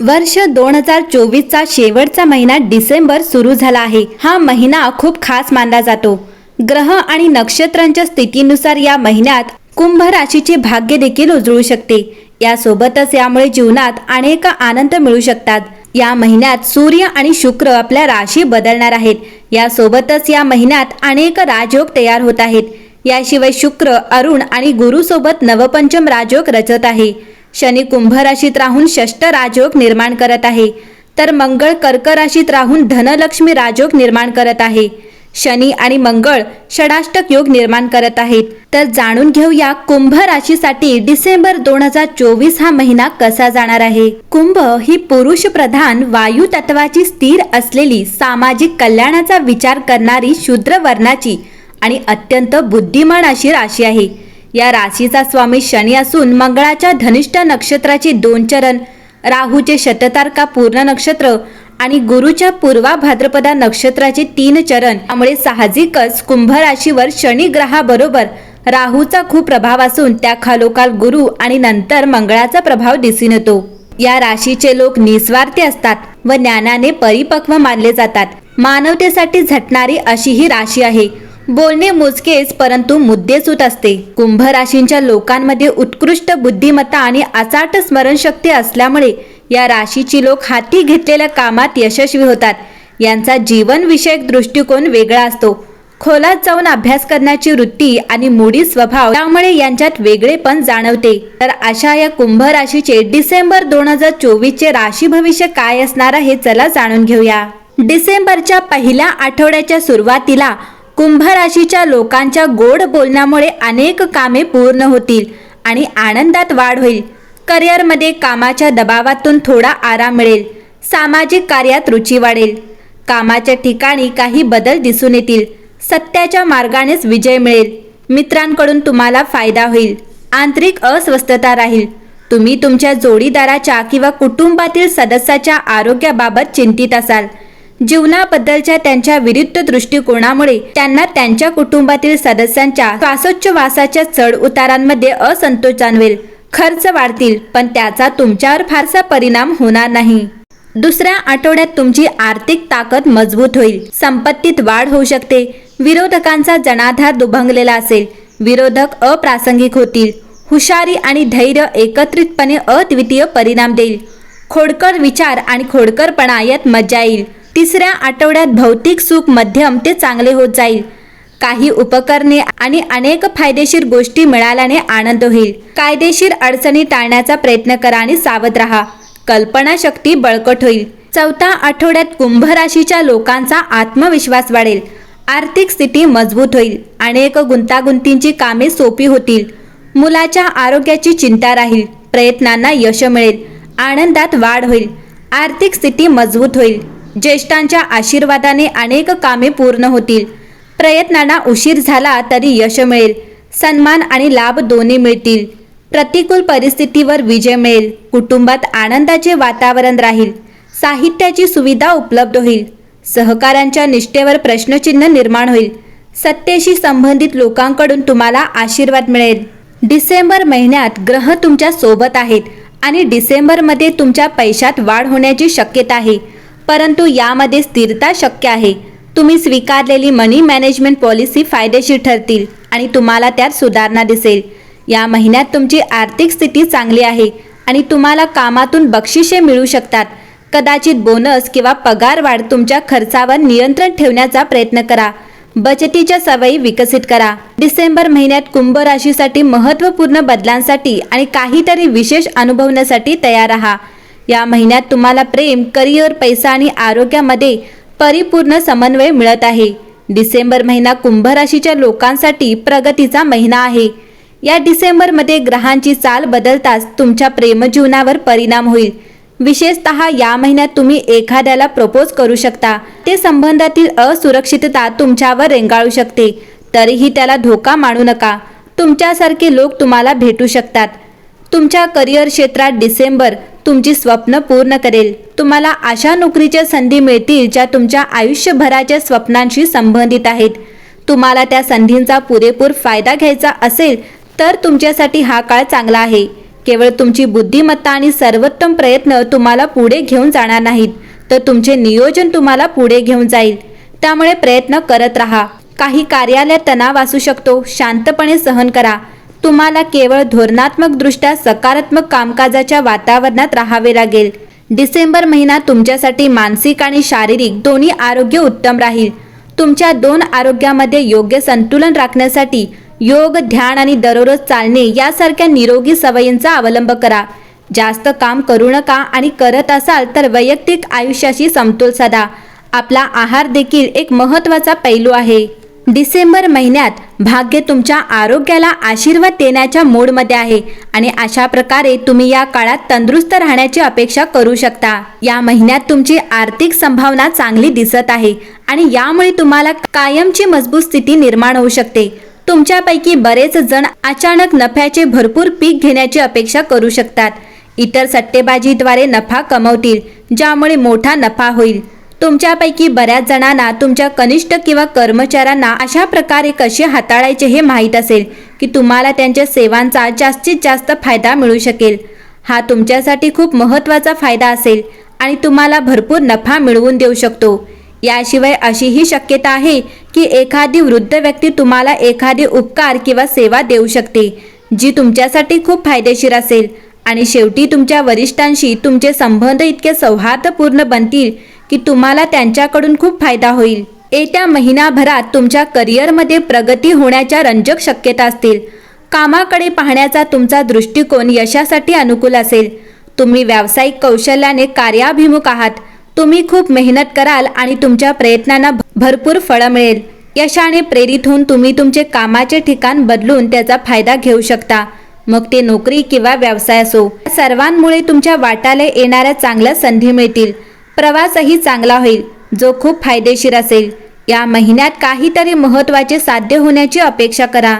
वर्ष दोन हजार चोवीसचा शेवटचा महिना डिसेंबर सुरू झाला आहे. हा महिना खूप खास मानला जातो. ग्रह आणि नक्षत्रांच्या स्थितीनुसार या महिन्यात कुंभ राशीचे भाग्य देखील उजळू शकते. यासोबतच यामुळे जीवनात अनेक आनंद मिळू शकतात. या महिन्यात सूर्य आणि शुक्र आपल्या राशी बदलणार आहेत. यासोबतच या महिन्यात अनेक राजयोग तयार होत आहेत. याशिवाय शुक्र अरुण आणि गुरुसोबत नवपंचम राजयोग रचत आहे. शनी कुंभ राशीत राहून षष्ट राजयोग निर्माण करत आहे. तर मंगळ कर्क राशीत राहून धनलक्ष्मी राजयोग निर्माण करत आहे. शनी आणि मंगळ षडाष्टक योग निर्माण करत आहेत. तर जाणून घेऊया कुंभ राशीसाठी डिसेंबर दोन हजार चोवीस हा महिना कसा जाणार आहे. कुंभ ही पुरुष प्रधान वायू तत्वाची स्थिर असलेली सामाजिक कल्याणाचा विचार करणारी शूद्र वर्णाची आणि अत्यंत बुद्धिमान अशी राशी आहे. या राशीचा स्वामी शनी असून मंगळाच्या धनिष्ठ नक्षत्राचे दोन चरण राहूचे शततारका पूर्ण नक्षत्र आणि गुरुच्या पूर्वा भाद्रपदा नक्षत्राचे तीन चरण. त्यामुळे साहजिकच कुंभ राशीवर शनी ग्रहाबरोबर राहूचा खूप प्रभाव असून त्या खालोखाल गुरु आणि नंतर मंगळाचा प्रभाव दिसून येतो. या राशीचे लोक निस्वार्थी असतात व ज्ञानाने परिपक्व मानले जातात. मानवतेसाठी झटणारी अशी ही राशी आहे. बोलणे मोजकेच परंतु मुद्देसूत असते. कुंभ राशींच्या लोकांमध्ये उत्कृष्ट बुद्धिमत्ता आणि अचाट स्मरणशक्ती असल्यामुळे या राशीची लोक हाती घेतलेल्या कामात यशस्वी होतात. यांचा जीवनविषयक दृष्टिकोन वेगळा असतो. खोलात जाऊन अभ्यास करण्याची वृत्ती आणि मूडी स्वभाव त्यामुळे यांच्यात वेगळेपण जाणवते. तर अशा या कुंभ राशीचे डिसेंबर दोन हजार चोवीसचे राशी भविष्य काय असणार आहे चला जाणून घेऊया. डिसेंबरच्या पहिल्या आठवड्याच्या सुरुवातीला कुंभ राशीच्या लोकांच्या गोड बोलण्यामुळे अनेक कामे पूर्ण होतील आणि आनंदात वाढ होईल. करिअरमध्ये कामाच्या दबावातून थोडा आराम मिळेल. सामाजिक कार्यात रुची वाढेल. कामाच्या ठिकाणी काही बदल दिसून येतील. सत्याच्या मार्गानेच विजय मिळेल. मित्रांकडून तुम्हाला फायदा होईल. आंतरिक अस्वस्थता राहील. तुम्ही तुमच्या जोडीदाराच्या किंवा कुटुंबातील सदस्याच्या आरोग्याबाबत चिंतित असाल. जीवनाबद्दलच्या त्यांच्या विरुद्ध दृष्टिकोनामुळे त्यांना त्यांच्या कुटुंबातील सदस्यांच्या श्वासोच्छवासाच्या चढ उतारांमध्ये असंतोष जाणवेल. खर्च वाढतील पण त्याचा तुमच्यावर फारसा परिणाम होणार नाही. दुसऱ्या आठवड्यात तुमची आर्थिक ताकद मजबूत होईल. संपत्तीत वाढ होऊ शकते. विरोधकांचा जनाधार दुभंगलेला असेल. विरोधक अप्रासंगिक होतील. हुशारी आणि धैर्य एकत्रितपणे अद्वितीय परिणाम देईल. खोडकर विचार आणि खोडकरपणा यात मजा येईल. तिसऱ्या आठवड्यात भौतिक सुख मध्यम ते चांगले होत जाईल. काही उपकरणे आणि अनेक फायदेशीर गोष्टी मिळाल्याने आनंद होईल. कायदेशीर अडचणी टाळण्याचा प्रयत्न करा आणि सावध राहा. कल्पनाशक्ती बळकट होईल. चौथा आठवड्यात कुंभ राशीच्या लोकांचा आत्मविश्वास वाढेल. आर्थिक स्थिती मजबूत होईल. अनेक गुंतागुंतींची कामे सोपी होतील. मुलाच्या आरोग्याची चिंता राहील. प्रयत्नांना यश मिळेल. आनंदात वाढ होईल. आर्थिक स्थिती मजबूत होईल. ज्येष्ठांच्या आशीर्वादाने अनेक कामे पूर्ण होतील. प्रयत्नांना उशीर झाला तरी यश मिळेल. सन्मान आणि लाभ दोन्ही मिळतील. प्रतिकूल परिस्थितीवर विजय मिळेल. कुटुंबात आनंदाचे वातावरण राहील. साहित्याची सुविधा उपलब्ध होईल. सहकाऱ्यांच्या निष्ठेवर प्रश्नचिन्ह निर्माण होईल. सत्तेशी संबंधित लोकांकडून तुम्हाला आशीर्वाद मिळेल. डिसेंबर महिन्यात ग्रह तुमच्यासोबत आहेत आणि डिसेंबरमध्ये तुमच्या पैशात वाढ होण्याची शक्यता आहे. परंतु यामध्ये स्थिरता शक्य आहे. तुम्ही स्वीकारलेली मनी मॅनेजमेंट पॉलिसी फायदेशीर ठरतील आणि तुम्हाला त्यात सुधारणा दिसेल. या महिन्यात तुमची आर्थिक स्थिती चांगली आहे आणि तुम्हाला कामातून बक्षिसे मिळू शकतात. कदाचित बोनस किंवा पगार वाढ तुमच्या खर्चावर नियंत्रण ठेवण्याचा प्रयत्न करा. बचतीच्या सवयी विकसित करा. डिसेंबर महिन्यात कुंभ राशीसाठी महत्त्वपूर्ण बदलांसाठी आणि काहीतरी विशेष अनुभवण्यासाठी तयार राहा. या महिन्यात तुम्हाला प्रेम करिअर पैसा आणि आरोग्यामध्ये परिपूर्ण समन्वय मिळत आहे. डिसेंबर महिना कुंभ राशीच्या लोकांसाठी प्रगतीचा महिना आहे. या डिसेंबरमध्ये ग्रहांची चाल बदलताच तुमच्या प्रेमजीवनावर परिणाम होईल. विशेषत या महिन्यात तुम्ही एखाद्याला प्रपोज करू शकता. ते संबंधातील असुरक्षितता तुमच्यावर रेंगाळू शकते. तरीही त्याला धोका मानू नका. तुमच्यासारखे लोक तुम्हाला भेटू शकतात. तुमच्या करिअर क्षेत्रात डिसेंबर तुमची स्वप्न पूर्ण करेल. तुम्हाला अशा नोकरीच्या संधी मिळतील ज्या तुमच्या आयुष्यभराच्या स्वप्नांशी संबंधित आहेत. तुम्हाला त्या संधींचा पुरेपूर फायदा घ्यायचा असेल तर तुमच्यासाठी हा काळ चांगला आहे. केवळ तुमची बुद्धिमत्ता आणि सर्वोत्तम प्रयत्न तुम्हाला पुढे घेऊन जाणार नाहीत तर तुमचे नियोजन तुम्हाला पुढे घेऊन जाईल. त्यामुळे प्रयत्न करत राहा. काही कार्यालयात तणाव असू शकतो. शांतपणे सहन करा. तुम्हाला केवळ धोरणात्मकदृष्ट्या सकारात्मक कामकाजाच्या वातावरणात राहावे लागेल. डिसेंबर महिना तुमच्यासाठी मानसिक आणि शारीरिक दोन्ही आरोग्य उत्तम राहील. तुमच्या दोन आरोग्यामध्ये योग्य संतुलन राखण्यासाठी योग ध्यान आणि दररोज चालणे यासारख्या निरोगी सवयींचा अवलंब करा. जास्त काम करू नका आणि करत असाल तर वैयक्तिक आयुष्याशी समतोल साधा. आपला आहार देखील एक महत्त्वाचा पैलू आहे. डिसेंबर महिन्यात भाग्य तुमच्या आरोग्याला आशीर्वाद देण्याच्या मूडमध्ये आहे आणि अशा प्रकारे तुम्ही या काळात तंदुरुस्त राहण्याची अपेक्षा करू शकता. या महिन्यात तुमची आर्थिक संभावना चांगली दिसत आहे आणि यामुळे तुम्हाला कायमची मजबूत स्थिती निर्माण होऊ शकते. तुमच्यापैकी बरेच जण अचानक नफ्याचे भरपूर पीक घेण्याची अपेक्षा करू शकतात. इतर सट्टेबाजीद्वारे नफा कमवतील ज्यामुळे मोठा नफा होईल. तुमच्यापैकी बऱ्याच जणांना तुमच्या कनिष्ठ किंवा कर्मचाऱ्यांना अशा प्रकारे कसे हाताळायचे हे माहीत असेल की तुम्हाला त्यांच्या सेवांचा जास्तीत जास्त फायदा मिळू शकेल. हा तुमच्यासाठी खूप महत्त्वाचा फायदा असेल आणि तुम्हाला भरपूर नफा मिळवून देऊ शकतो. याशिवाय अशीही शक्यता आहे की एखादी वृद्ध व्यक्ती तुम्हाला एखादे उपकार किंवा सेवा देऊ शकते जी तुमच्यासाठी खूप फायदेशीर असेल. आणि शेवटी तुमच्या वरिष्ठांशी तुमचे संबंध इतके सौहार्दपूर्ण बनतील की तुम्हाला त्यांच्याकडून खूप फायदा होईल. येत्या महिनाभरात तुमच्या करिअरमध्ये प्रगती होण्याच्या रंजक शक्यता असतील. कामाकडे पाहण्याचा तुमचा दृष्टिकोन यशासाठी अनुकूल असेल. तुम्ही व्यावसायिक कौशल्याने कार्याभिमुख आहात. तुम्ही खूप मेहनत कराल आणि तुमच्या प्रयत्नांना भरपूर फळं मिळेल. यशाने प्रेरित होऊन तुम्ही तुमचे कामाचे ठिकाण बदलून त्याचा फायदा घेऊ शकता. मग ते नोकरी किंवा व्यवसाय असो. या सर्वांमुळे तुमच्या वाटाला येणाऱ्या चांगल्या संधी मिळतील. प्रवासही चांगला होईल जो खूप फायदेशीर असेल. या महिन्यात काहीतरी महत्त्वाचे साध्य होण्याची अपेक्षा करा.